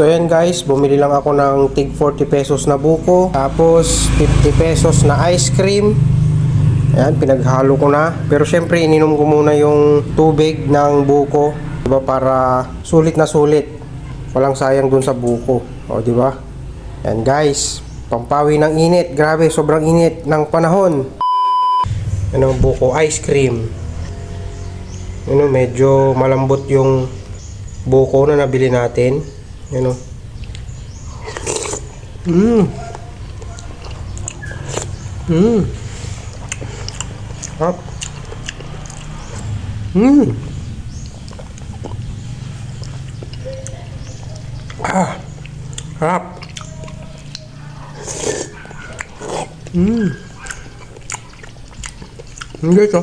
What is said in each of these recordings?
So ayan guys, bumili lang ako ng tig 40 pesos na buko, tapos 50 pesos na ice cream. Ayan, pinaghalo ko na. Pero syempre, ininom ko muna yung tubig ng buko. Diba, para sulit na sulit. Walang sayang dun sa buko. O, di ba? Ayan guys, pampawi ng init. Grabe, sobrang init ng panahon. Ano, buko ice cream. Ano, medyo malambot yung buko na nabili natin. Ano. Mmm. Mmm. Sarap. Mmm. Ah. Sarap. Mmm. Hindi ito.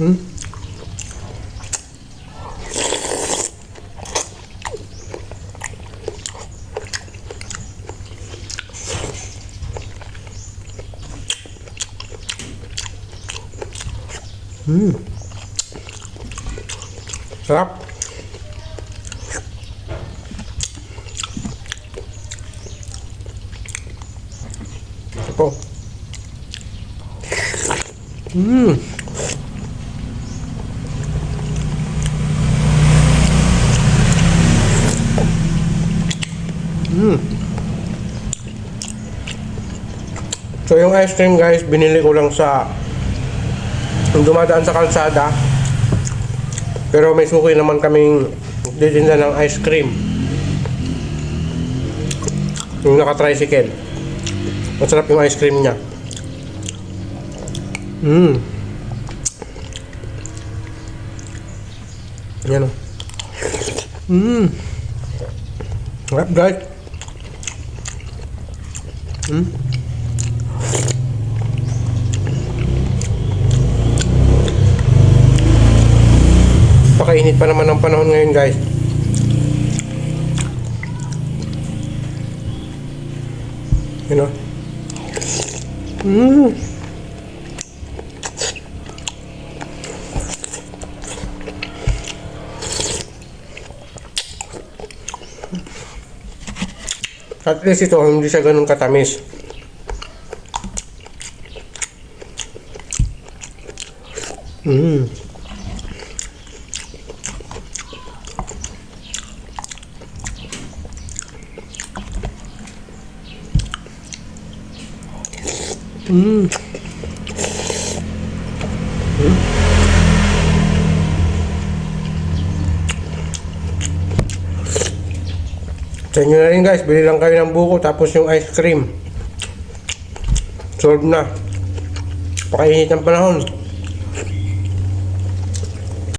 Hmm. Hmm. Sarap. Ito. Hmm. Hmm. So yung ice cream guys, binili ko lang sa yung dumadaan sa kalsada. Pero may suki naman kaming titinda ng ice cream. Yung naka-tricycle. Masarap yung ice cream niya. Mmm. Yan o. Mmm. Sarap guys. Mmm. Pakainit pa naman ang panahon ngayon guys. You know? Mmm. At least ito, hindi siya ganun katamis. Mmm. Mm. Sa inyo na rin guys, bili lang kayo ng buko tapos yung ice cream. Solve na. Pakainit ang panahon.